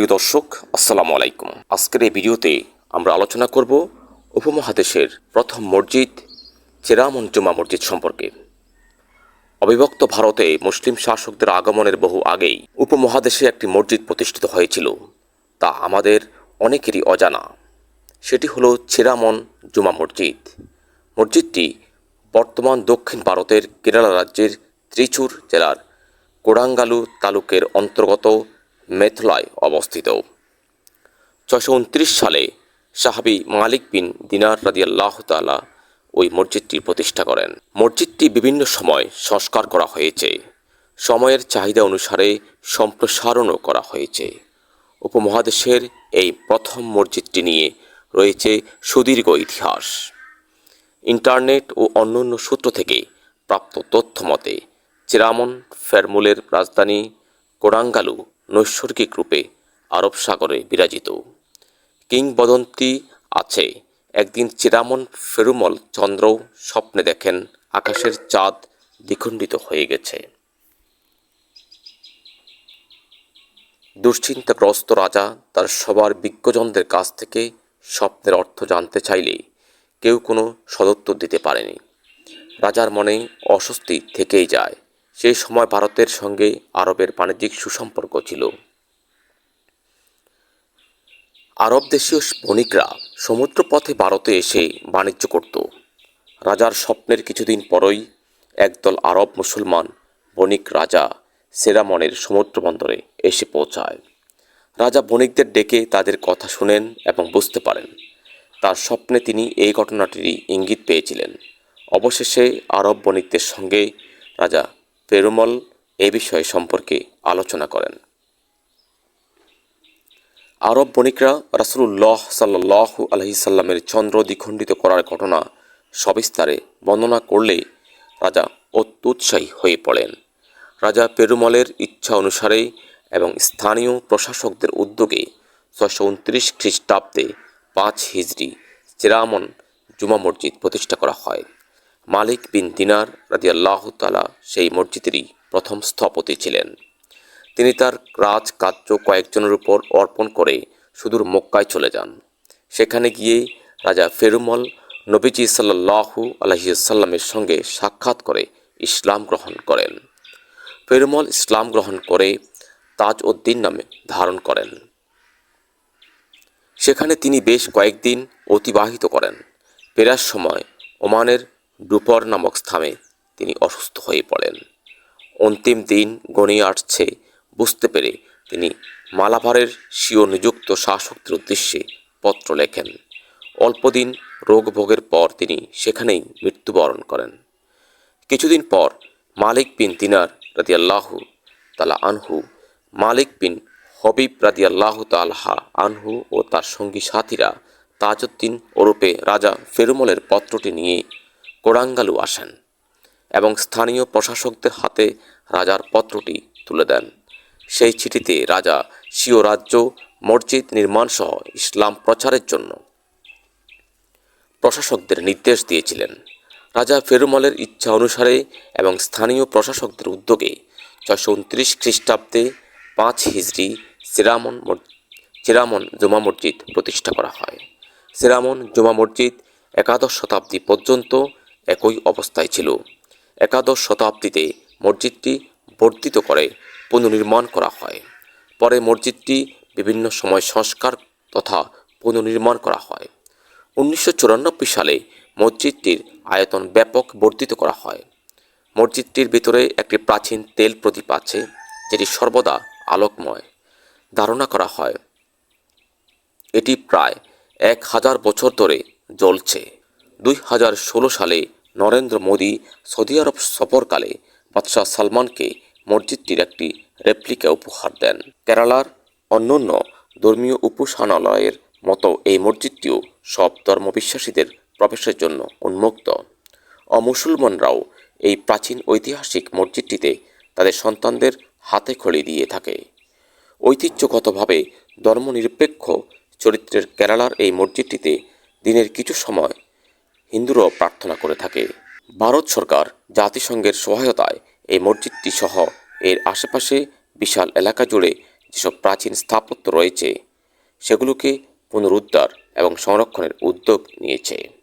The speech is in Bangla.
প্রিয় দর্শক, আসসালামু আলাইকুম। আজকের এই ভিডিওতে আমরা আলোচনা করব উপমহাদেশের প্রথম মসজিদ, চেরামন জুমা মসজিদ সম্পর্কে। অবিভক্ত ভারতে মুসলিম শাসকদের আগমনের বহু আগেই উপমহাদেশে একটি মসজিদ প্রতিষ্ঠিত হয়েছিল, তা আমাদের অনেকেরই অজানা। সেটি হলো চেরামন জুমা মসজিদ। মসজিদটি বর্তমান দক্ষিণ ভারতের কেরালা রাজ্যের ত্রিচুর জেলার কোডাঙ্গালু তালুকের অন্তর্গত মেথলায় অবস্থিত। ছয়শো উনত্রিশ সালে সাহাবি মালিক বিন দিনার রাদিয়াল্লাহ তালা ওই মসজিদটি প্রতিষ্ঠা করেন। মসজিদটি বিভিন্ন সময় সংস্কার করা হয়েছে। সময়ের চাহিদা অনুসারে সম্প্রসারণও করা হয়েছে। উপমহাদেশের এই প্রথম মসজিদটি নিয়ে রয়েছে সুদীর্ঘ ইতিহাস। ইন্টারনেট ও অন্যান্য সূত্র থেকে প্রাপ্ত তথ্য মতে, চেরামন ফেরমুলের রাজধানী কোরাঙ্গালু নৈসর্গিক রূপে আরব সাগরে বিরাজিত। কিংবদন্তি আছে একদিন চেরামন ফেরুমল চন্দ্র স্বপ্নে দেখেন আকাশের চাঁদ দ্বিখণ্ডিত হয়ে গেছে। দুশ্চিন্তাগ্রস্ত রাজা তার সবার বিজ্ঞজনদের কাছ থেকে স্বপ্নের অর্থ জানতে চাইলে কেউ কোনো সদুত্তর দিতে পারেনি। রাজার মনে অস্বস্তি থেকেই যায়। সেই সময় ভারতের সঙ্গে আরবের বাণিজ্যিক সুসম্পর্ক ছিল। আরব দেশীয় বণিকরা সমুদ্রপথে ভারতে এসে বাণিজ্য করত। রাজার স্বপ্নের কিছুদিন পরই একদল আরব মুসলমান বণিক রাজা সেরামনের সমুদ্র বন্দরে এসে পৌঁছায়। রাজা বণিকদের ডেকে তাদের কথা শুনেন এবং বুঝতে পারেন। তার স্বপ্নে তিনি এই ঘটনাটিরই ইঙ্গিত পেয়েছিলেন। অবশেষে আরব বণিকদের সঙ্গে রাজা পেরুমল এ বিষয় সম্পর্কে আলোচনা করেন। আরব বণিকরা রাসুল্লাহ সাল্লাহ আলহি সাল্লামের চন্দ্র দ্বিখণ্ডিত করার ঘটনা সবিস্তারে বর্ণনা করলে রাজা অত্যুৎসাহী হয়ে পড়েন। রাজা পেরুমলের ইচ্ছা অনুসারে এবং স্থানীয় প্রশাসকদের উদ্যোগে ছয়শো উনত্রিশ খ্রিস্টাব্দে পাঁচ হিজড়ি চেরামন জুমা মসজিদ প্রতিষ্ঠা করা হয়। মালিক বিন দিনার রাদিয়াল্লাহ তালা সেই মসজিদেরই প্রথম স্থপতি ছিলেন। তিনি তার রাজকার্য কয়েকজনের উপর অর্পণ করে সুদূর মক্কায় চলে যান। সেখানে গিয়ে রাজা ফেরুমল নবীজি সাল্লাহু আলহিসাল্লামের সঙ্গে সাক্ষাৎ করে ইসলাম গ্রহণ করেন। ফেরুমল ইসলাম গ্রহণ করে তাজ উদ্দিন নামে ধারণ করেন। সেখানে তিনি বেশ কয়েকদিন অতিবাহিত করেন। ফেরার সময় ওমানের ডুপর নামক স্থানে তিনি অসুস্থ হয়ে পড়েন। অন্তিম দিন গণিয়ে আসছে, বুঝতে পেরে তিনি মালাভারের স্বীয় নিযুক্ত শাসকদের উদ্দেশ্যে পত্র লেখেন। অল্পদিন রোগ ভোগের পর তিনি সেখানেই মৃত্যুবরণ করেন। কিছুদিন পর মালিক বিন দিনার রাদিয়াল্লাহু তালা আনহু, মালিক বিন হবিব রাদিয়াল্লাহু তালহা আনহু ও তার সঙ্গী সাথীরা তাজউদ্দিন ওরূপে রাজা ফেরুমলের পত্রটি নিয়ে কোরাঙ্গালু আসেন এবং স্থানীয় প্রশাসকদের হাতে রাজার পত্রটি তুলে দেন। সেই চিঠিতে রাজা স্বীয় রাজ্য, মসজিদ নির্মাণসহ ইসলাম প্রচারের জন্য প্রশাসকদের নির্দেশ দিয়েছিলেন। রাজা ফেরুমলের ইচ্ছা অনুসারে এবং স্থানীয় প্রশাসকদের উদ্যোগে ছয়শো উনত্রিশ খ্রিস্টাব্দে পাঁচ হিজড়ি সিরামন চিরামন জুমা মসজিদ প্রতিষ্ঠা করা হয়। সিরামন জুমা মসজিদ একাদশ শতাব্দী পর্যন্ত একই অবস্থায় ছিল। একাদশ শতাব্দীতে মসজিদটি বর্ধিত করে পুনর্নির্মাণ করা হয়। পরে মসজিদটি বিভিন্ন সময় সংস্কার তথা পুনর্নির্মাণ করা হয়। উনিশশো চুরানব্বই সালে মসজিদটির আয়তন ব্যাপক বর্ধিত করা হয়। মসজিদটির ভিতরে একটি প্রাচীন তেল প্রদীপ আছে, যেটি সর্বদা আলোকময়। ধারণা করা হয়, এটি প্রায় এক হাজার বছর ধরে জ্বলছে। দুই হাজার ষোলো সালে নরেন্দ্র মোদী সৌদি আরব সফরকালে বাদশাহ সালমানকে মসজিদটির একটি রেপ্লিকা উপহার দেন। কেরালার অন্যান্য ধর্মীয় উপাসনালয়ের মতো এই মসজিদটিও সব ধর্মবিশ্বাসীদের প্রবেশের জন্য উন্মুক্ত। অমুসলমানরাও এই প্রাচীন ঐতিহাসিক মসজিদটিতে তাদের সন্তানদের হাতে খড়ি দিয়ে থাকে। ঐতিহ্যগতভাবে ধর্মনিরপেক্ষ চরিত্রের কেরালার এই মসজিদটিতে দিনের কিছু সময় হিন্দুরাও প্রার্থনা করে থাকে। ভারত সরকার জাতিসংঘের সহায়তায় এই মসজিদটি সহ এর আশেপাশে বিশাল এলাকা জুড়ে যেসব প্রাচীন স্থাপত্য রয়েছে, সেগুলোকে পুনরুদ্ধার এবং সংরক্ষণের উদ্যোগ নিয়েছে।